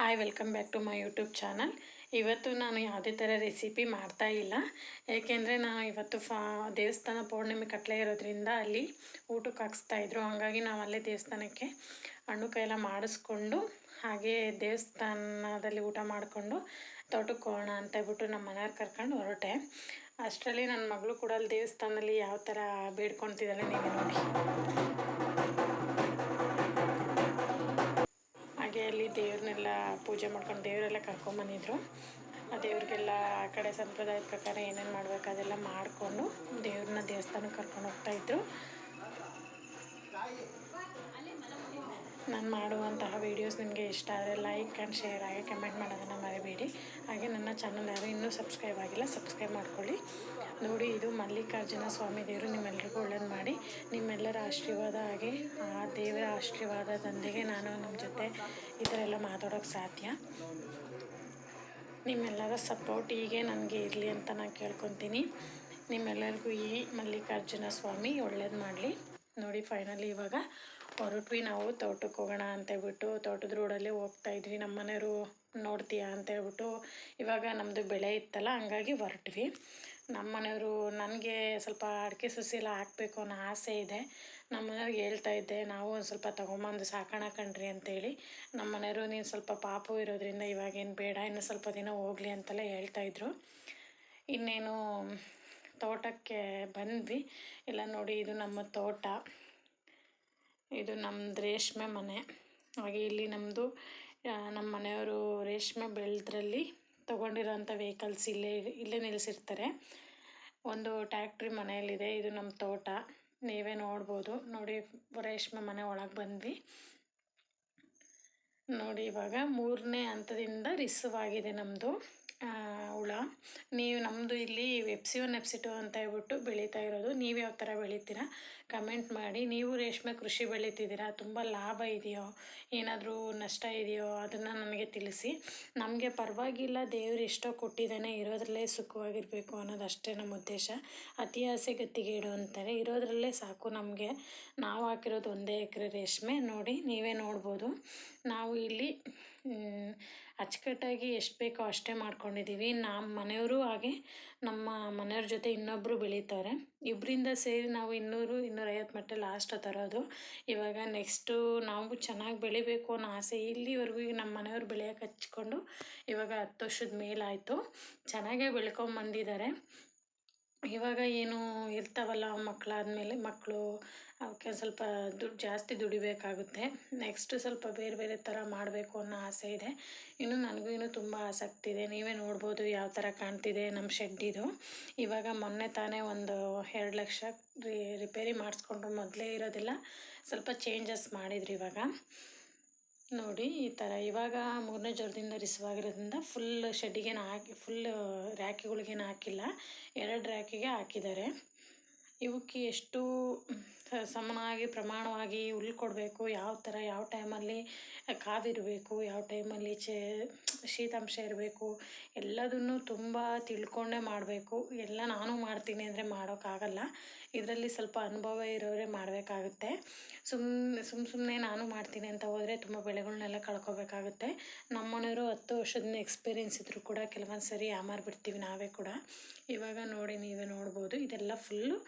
Hi welcome back to my YouTube channel ಇವತ್ತು ನಾನು ಯಾವುದೇ ಥರ ರೆಸಿಪಿ ಮಾಡ್ತಾ ಇಲ್ಲ. ಏಕೆಂದರೆ ನಾನು ಇವತ್ತು ಫಾ, ದೇವಸ್ಥಾನ ಪೌರ್ಣಿಮೆ ಕಟ್ಲೆ ಇರೋದ್ರಿಂದ ಅಲ್ಲಿ ಊಟಕ್ಕೆ ಹಾಕ್ಸ್ತಾಯಿದ್ರು ಹಾಗಾಗಿ ನಾವು ಅಲ್ಲೇ ದೇವಸ್ಥಾನಕ್ಕೆ ಹಣ್ಣು ಕೈಲ ಮಾಡಿಸ್ಕೊಂಡು ಹಾಗೆ ದೇವಸ್ಥಾನದಲ್ಲಿ ಊಟ ಮಾಡಿಕೊಂಡು ತೋಟಕ್ಕೆ ಹೋಗೋಣ ಅಂತ ಹೇಳ್ಬಿಟ್ಟು ನಮ್ಮ ಮನೆಯವ್ರು ಕರ್ಕೊಂಡು ಹೊರಟೆ. ಅಷ್ಟರಲ್ಲಿ ನನ್ನ ಮಗಳು ಕೂಡ ಅಲ್ಲಿ ದೇವಸ್ಥಾನದಲ್ಲಿ ಯಾವ ಥರ ಬೇಡ್ಕೊತಿದ್ದಾಳೆ ನೀವೇ ನೋಡಿ. ಅಲ್ಲಿ ದೇವ್ರನ್ನೆಲ್ಲ ಪೂಜೆ ಮಾಡ್ಕೊಂಡು ದೇವರೆಲ್ಲ ಕರ್ಕೊಂಬಂದಿದ್ರು ಆ ದೇವ್ರಿಗೆಲ್ಲ ಆ ಕಡೆ ಸಂಪ್ರದಾಯದ ಪ್ರಕಾರ ಏನೇನು ಮಾಡ್ಬೇಕು ಅದೆಲ್ಲ ಮಾಡಿಕೊಂಡು ದೇವ್ರನ್ನ ದೇವಸ್ಥಾನಕ್ಕೆ ಕರ್ಕೊಂಡು ಹೋಗ್ತಾಯಿದ್ರು ನಾನು ಮಾಡುವಂತಹ ವೀಡಿಯೋಸ್ ನಿಮಗೆ ಇಷ್ಟ ಆದರೆ ಲೈಕ್ ಆ್ಯಂಡ್ ಶೇರ್ ಆಗಿ ಕಮೆಂಟ್ ಮಾಡೋದನ್ನು ಮರಿಬೇಡಿ. ಹಾಗೆ ನನ್ನ ಚಾನಲ್ ಯಾರು ಇನ್ನೂ ಸಬ್ಸ್ಕ್ರೈಬ್ ಆಗಿಲ್ಲ ಸಬ್ಸ್ಕ್ರೈಬ್ ಮಾಡ್ಕೊಳ್ಳಿ. ನೋಡಿ, ಇದು ಮಲ್ಲಿಕಾರ್ಜುನ ಸ್ವಾಮಿ ದೇವರು ನಿಮ್ಮೆಲ್ಲರಿಗೂ ಒಳ್ಳೇದು ಮಾಡಿ. ನಿಮ್ಮೆಲ್ಲರ ಆಶೀರ್ವಾದ ಹಾಗೆ ಆ ದೇವರ ಆಶೀರ್ವಾದದೊಂದಿಗೆ ನಾನು ನಿಮ್ಮ ಜೊತೆ ಈ ಥರ ಎಲ್ಲ ಮಾತಾಡೋಕೆ ಸಾಧ್ಯ? ನಿಮ್ಮೆಲ್ಲರ ಸಪೋರ್ಟ್ ಹೀಗೆ ನನಗೆ ಇರಲಿ ಅಂತ ನಾನು ಕೇಳ್ಕೊತೀನಿ. ನಿಮ್ಮೆಲ್ಲರಿಗೂ ಈ ಮಲ್ಲಿಕಾರ್ಜುನ ಸ್ವಾಮಿ ಒಳ್ಳೇದು ಮಾಡಲಿ. ನೋಡಿ ಫೈನಲಿ ಇವಾಗ ಹೊರಟ್ವಿ ನಾವು ತೋಟಕ್ಕೆ ಹೋಗೋಣ ಅಂತೇಳ್ಬಿಟ್ಟು ತೋಟದ ರೋಡಲ್ಲೇ ಹೋಗ್ತಾ ಇದ್ವಿ. ನಮ್ಮ ಮನೆಯವರು ನೋಡ್ತೀಯಾ ಅಂತೇಳ್ಬಿಟ್ಟು ಇವಾಗ ನಮ್ಮದು ಬೆಳೆ ಇತ್ತಲ್ಲ, ಹಂಗಾಗಿ ಹೊರಟ್ವಿ. ನಮ್ಮ ಮನೆಯವರು ನನಗೆ ಸ್ವಲ್ಪ ಅಡಿಕೆ ಸಸಿ ಎಲ್ಲ ಹಾಕಬೇಕು ಅನ್ನೋ ಆಸೆ ಇದೆ. ನಮ್ಮ ಮನೆಯವ್ರಿಗೆ ಹೇಳ್ತಾ ಇದ್ದೆ, ನಾವು ಒಂದು ಸ್ವಲ್ಪ ತೊಗೊಂಬಂದು ಸಾಕೋಣ ಕಣ್ರಿ ಅಂತೇಳಿ. ನಮ್ಮ ಮನೆಯವರು ನೀನು ಸ್ವಲ್ಪ ಪಾಪು ಇರೋದ್ರಿಂದ ಇವಾಗೇನು ಬೇಡ, ಇನ್ನು ಸ್ವಲ್ಪ ದಿನ ಹೋಗಲಿ ಅಂತೆಲ್ಲ ಹೇಳ್ತಾಯಿದ್ರು ಇನ್ನೇನು, ತೋಟಕ್ಕೆ ಬಂದ್ವಿ. ಇಲ್ಲ ನೋಡಿ, ಇದು ನಮ್ಮ ತೋಟ. ಇದು ನಮ್ಮದು ರೇಷ್ಮೆ ಮನೆ. ಹಾಗೆ ಇಲ್ಲಿ ನಮ್ಮದು ನಮ್ಮ ಮನೆಯವರು ರೇಷ್ಮೆ ಬೆಳೆದ್ರಲ್ಲಿ ತೊಗೊಂಡಿರೋಂಥ ವೆಹಿಕಲ್ಸ್ ಇಲ್ಲೇ ಇಲ್ಲೇ ನಿಲ್ಲಿಸಿರ್ತಾರೆ ಒಂದು ಟ್ಯಾಕ್ಟ್ರಿ ಮನೆಯಲ್ಲಿದೆ, ಇದು ನಮ್ಮ ತೋಟ. ನೀವೇ ನೋಡ್ಬೋದು. ನೋಡಿ, ರೇಷ್ಮೆ ಮನೆ ಒಳಗೆ ಬಂದ್ವಿ. ನೋಡಿ, ಇವಾಗ ಮೂರನೇ ಹಂತದಿಂದ ರಿಸವಾಗಿದೆ ನಮ್ಮದು ಹುಳ. ನೀವು ನಮ್ಮದು ಇಲ್ಲಿ ವೆಪ್ಸಿಯೋ ನೆಪ್ಸಿಟೋ ಅಂತ ಹೇಳ್ಬಿಟ್ಟು ಬೆಳೀತಾ ಇರೋದು. ನೀವು ಯಾವ ಥರ ಬೆಳಿತೀರಾ? ಕಮೆಂಟ್ ಮಾಡಿ. ನೀವು ರೇಷ್ಮೆ ಕೃಷಿ ಬೆಳೀತಿದ್ದೀರಾ? ತುಂಬ ಲಾಭ ಇದೆಯೋ? ಏನಾದರೂ ನಷ್ಟ ಇದೆಯೋ? ಅದನ್ನು ನನಗೆ ತಿಳಿಸಿ. ನಮಗೆ ಪರವಾಗಿಲ್ಲ. ದೇವರು ಎಷ್ಟೋ ಕೊಟ್ಟಿದ್ದಾನೆ. ಇರೋದ್ರಲ್ಲೇ ಸುಖವಾಗಿರಬೇಕು ಅನ್ನೋದು ಅಷ್ಟೇ ನಮ್ಮ ಉದ್ದೇಶ. ಅತಿ ಆಸೆ ಅಂತಾರೆ. ಇರೋದ್ರಲ್ಲೇ ಸಾಕು ನಮಗೆ. ನಾವು ಹಾಕಿರೋದು ಒಂದೇ ಎಕರೆ ರೇಷ್ಮೆ. ನೋಡಿ, ನೀವೇ ನೋಡ್ಬೋದು. ನಾವು ಇಲ್ಲಿ ಅಚ್ಚುಕಟ್ಟಾಗಿ ಎಷ್ಟು ಬೇಕೋ ಅಷ್ಟೇ ಮಾಡ್ಕೊಂಡಿದ್ದೀವಿ ನಮ್ಮ ಮನೆಯವರು ಹಾಗೆ ನಮ್ಮ ಮನೆಯವ್ರ ಜೊತೆ ಇನ್ನೊಬ್ಬರು ಬೆಳೀತಾರೆ. ಇಬ್ಬರಿಂದ ಸೇರಿ ನಾವು ಇನ್ನೂರು, ಇನ್ನೂರೈವತ್ತು ಮಟ್ಟ ಲಾಸ್ಟ್ ತರೋದು. ಇವಾಗ ನೆಕ್ಸ್ಟು ನಾವು ಚೆನ್ನಾಗಿ ಬೆಳಿಬೇಕು ಅನ್ನೋ ಆಸೆ ಇಲ್ಲಿವರೆಗೂ ನಮ್ಮ ಮನೆಯವ್ರು ಬೆಳೆಯೋಕೆ ಹಚ್ಕೊಂಡು ಇವಾಗ ಹತ್ತು ವರ್ಷದ ಮೇಲಾಯಿತು. ಚೆನ್ನಾಗೇ ಬೆಳ್ಕೊಂಬಂದಿದ್ದಾರೆ. ಇವಾಗ ಏನು ಇರ್ತಾವಲ್ಲ ಮಕ್ಕಳಾದ್ಮೇಲೆ ಮಕ್ಕಳು ಅವಕ್ಕೆ ಸ್ವಲ್ಪ ದುಡ್ಡು ಜಾಸ್ತಿ ದುಡಿಬೇಕಾಗುತ್ತೆ. ನೆಕ್ಸ್ಟ್ ಸ್ವಲ್ಪ ಬೇರೆ ಬೇರೆ ಥರ ಮಾಡಬೇಕು ಅನ್ನೋ ಆಸೆ ಇದೆ. ಇನ್ನು ನನಗೂ ಇನ್ನೂ ತುಂಬ ಆಸಕ್ತಿ ಇದೆ. ನೀವೇ ನೋಡ್ಬೋದು ಯಾವ ಥರ ಕಾಣ್ತಿದೆ ನಮ್ಮ ಶೆಡ್ಡಿದು ಇವಾಗ ಮೊನ್ನೆ ತಾನೇ ಒಂದು ಎರಡು ಲಕ್ಷ ರಿಪೇರಿ ಮಾಡಿಸ್ಕೊಂಡ್ರು, ಮೊದಲೇ ಇರೋದಿಲ್ಲ. ಸ್ವಲ್ಪ ಚೇಂಜಸ್ ಮಾಡಿದ್ರು ಇವಾಗ. ನೋಡಿ, ಈ ಥರ ಇವಾಗ ಮೂರನೇ ಜ್ವರದಿಂದ ರಿಸವಾಗಿರೋದ್ರಿಂದ ಫುಲ್ ಶೆಡ್ಡಿಗೇನು ಹಾಕಿ ಫುಲ್ ರ್ಯಾಕಿಗಳಿಗೇನು ಹಾಕಿಲ್ಲ. ಎರಡು ರ್ಯಾಕಿಗೆ ಹಾಕಿದ್ದಾರೆ. ಇವಕ್ಕೆ ಎಷ್ಟು ಸಮನಾಗಿ, ಪ್ರಮಾಣವಾಗಿ ಹುಲ್ಲು ಕೊಡಬೇಕು. ಯಾವ ಥರ, ಯಾವ ಟೈಮಲ್ಲಿ ಕಾವಿರಬೇಕು ಯಾವ ಟೈಮಲ್ಲಿ ಚೇ, ಶೀತಾಂಶ ಇರಬೇಕು, ಎಲ್ಲದನ್ನು ತುಂಬ ತಿಳ್ಕೊಂಡೇ ಮಾಡಬೇಕು. ಎಲ್ಲ ನಾನು ಮಾಡ್ತೀನಿ ಅಂದರೆ ಮಾಡೋಕ್ಕಾಗಲ್ಲ. ಇದರಲ್ಲಿ ಸ್ವಲ್ಪ ಅನುಭವ ಇರೋರೇ ಮಾಡಬೇಕಾಗುತ್ತೆ. ಸುಮ್ ಸುಮ್ಮ ಸುಮ್ಮನೆ ನಾನು ಮಾಡ್ತೀನಿ ಅಂತ ಹೋದರೆ ತುಂಬ ಬೆಳೆಗಳನ್ನೆಲ್ಲ ಕಳ್ಕೊಬೇಕಾಗುತ್ತೆ. ನಮ್ಮನೆಯವರು ಹತ್ತು ವರ್ಷದ ಎಕ್ಸ್ಪೀರಿಯೆನ್ಸ್ ಇದ್ದರೂ ಕೂಡ ಕೆಲವೊಂದು ಸರಿ ಬಿಡ್ತೀವಿ ನಾವೇ ಕೂಡ. ಇವಾಗ ನೋಡಿ ನೀವೇ ನೋಡ್ಬೋದು. ಇದೆಲ್ಲ ಫುಲ್ಲು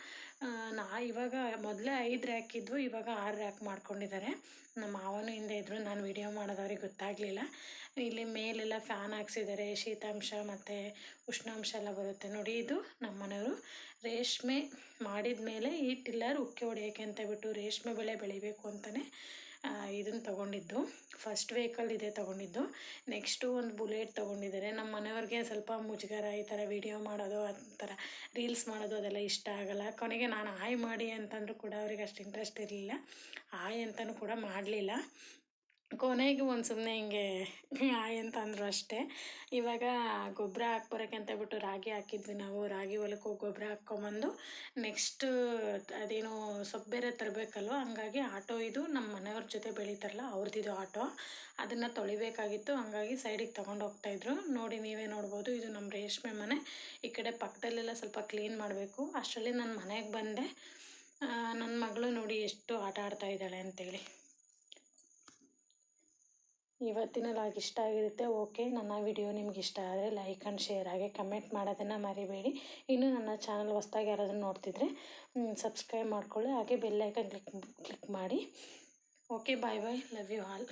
ನಾ ಇವಾಗ ಮೊದಲೇ ಐದು ರ್ಯಾಕ್ ಇದ್ವು, ಇವಾಗ ಆರು ರ್ಯಾಕ್ ಮಾಡ್ಕೊಂಡಿದ್ದಾರೆ ನಮ್ಮ ಮಾವನೂ ಹಿಂದೆ ಇದ್ದರು ನಾನು ವಿಡಿಯೋ ಮಾಡೋದವ್ರಿಗೆ ಗೊತ್ತಾಗಲಿಲ್ಲ. ಇಲ್ಲಿ ಮೇಲೆಲ್ಲ ಫ್ಯಾನ್ ಹಾಕ್ಸಿದ್ದಾರೆ ಶೀತಾಂಶ ಮತ್ತು ಉಷ್ಣಾಂಶ ಎಲ್ಲ ಬರುತ್ತೆ ನೋಡಿ, ಇದು ನಮ್ಮ ಮನೆಯವರು ರೇಷ್ಮೆ ಮಾಡಿದ ಮೇಲೆ ಈ ಟಿಲ್ಲರ್ ಉಕ್ಕಿ ಹೊಡೆಯೋಕ್ಕೆ ಅಂತ ಬಿಟ್ಟು ರೇಷ್ಮೆ ಬೆಳೆ ಬೆಳಿಬೇಕು ಅಂತಲೇ ಇದನ್ನು ತೊಗೊಂಡಿದ್ದು. ಫಸ್ಟ್ ವೆಹಿಕಲ್ ಇದೆ ತೊಗೊಂಡಿದ್ದು. ನೆಕ್ಸ್ಟು ಒಂದು ಬುಲೆಟ್ ತೊಗೊಂಡಿದ್ದಾರೆ. ನಮ್ಮ ಮನೆಯವ್ರಿಗೆ ಸ್ವಲ್ಪ ಮುಜುಗರ, ಈ ಥರ ವಿಡಿಯೋ ಮಾಡೋದು, ಆ ಥರ ರೀಲ್ಸ್ ಮಾಡೋದು ಅದೆಲ್ಲ ಇಷ್ಟ ಆಗಲ್ಲ. ಕೊನೆಗೆ ನಾನು ಆಯ್ ಮಾಡಿ ಅಂತಂದರೂ ಕೂಡ ಅವ್ರಿಗೆ ಅಷ್ಟು ಇಂಟ್ರೆಸ್ಟ್ ಇರಲಿಲ್ಲ. ಆಯ್ ಅಂತಲೂ ಕೂಡ ಮಾಡಲಿಲ್ಲ. ಕೊನೆಗೆ ಒಂದು ಸುಮ್ಮನೆ ಹಿಂಗೆ ಆಯ್ ಅಂತ ಅಂದರು ಅಷ್ಟೇ. ಇವಾಗ ಗೊಬ್ಬರ ಹಾಕ್ಬರೋಕೆ ಅಂತ ಬಿಟ್ಟು ರಾಗಿ ಹಾಕಿದ್ವಿ ನಾವು. ರಾಗಿ ಹೊಲಕ್ಕೆ ಹೋಗಿ ಗೊಬ್ಬರ ಹಾಕ್ಕೊಂಬಂದು ನೆಕ್ಸ್ಟ್ ಅದೇನು ಸೊಪ್ಪು ಬೇರೆ ತರಬೇಕಲ್ವ? ಹಂಗಾಗಿ ಆಟೋ ಇದು ನಮ್ಮ ಮನೆಯವ್ರ ಜೊತೆ ಬೆಳೀತಾರಲ್ಲ ಅವ್ರದ್ದಿದು ಆಟೋ. ಅದನ್ನು ತೊಳಿಬೇಕಾಗಿತ್ತು. ಹಂಗಾಗಿ ಸೈಡಿಗೆ ತೊಗೊಂಡು ಹೋಗ್ತಾಯಿದ್ರು ನೋಡಿ ನೀವೇ ನೋಡ್ಬೋದು. ಇದು ನಮ್ಮ ರೇಷ್ಮೆ ಮನೆ. ಈ ಕಡೆ ಪಕ್ಕದಲ್ಲೆಲ್ಲ ಸ್ವಲ್ಪ ಕ್ಲೀನ್ ಮಾಡಬೇಕು. ಅಷ್ಟರಲ್ಲಿ ನಾನು ಮನೆಗೆ ಬಂದೆ. ನನ್ನ ಮಗಳು ನೋಡಿ ಎಷ್ಟು ಆಟ ಆಡ್ತಾ ಇದ್ದಾಳೆ ಅಂತೇಳಿ. ಇವತ್ತಿನ ಲಾಗ್ ಇಷ್ಟ ಆಗಿರುತ್ತೆ, ಓಕೆ. ನನ್ನ ವಿಡಿಯೋ ನಿಮ್ಗೆ ಇಷ್ಟ ಆದರೆ ಲೈಕ್ ಆ್ಯಂಡ್ ಶೇರ್ ಹಾಗೆ ಕಮೆಂಟ್ ಮಾಡೋದನ್ನು ಮರಿಬೇಡಿ. ಇನ್ನು ನನ್ನ ಚಾನಲ್ ಹೊಸ್ದಾಗಿ ಯಾರಾದರೂ ನೋಡ್ತಿದ್ರೆ ಸಬ್ಸ್ಕ್ರೈಬ್ ಮಾಡ್ಕೊಳ್ಳಿ. ಹಾಗೆ ಬೆಲ್ಲೈಕನ್ ಕ್ಲಿಕ್ ಕ್ಲಿಕ್ ಮಾಡಿ. Okay, bye bye. Love you all.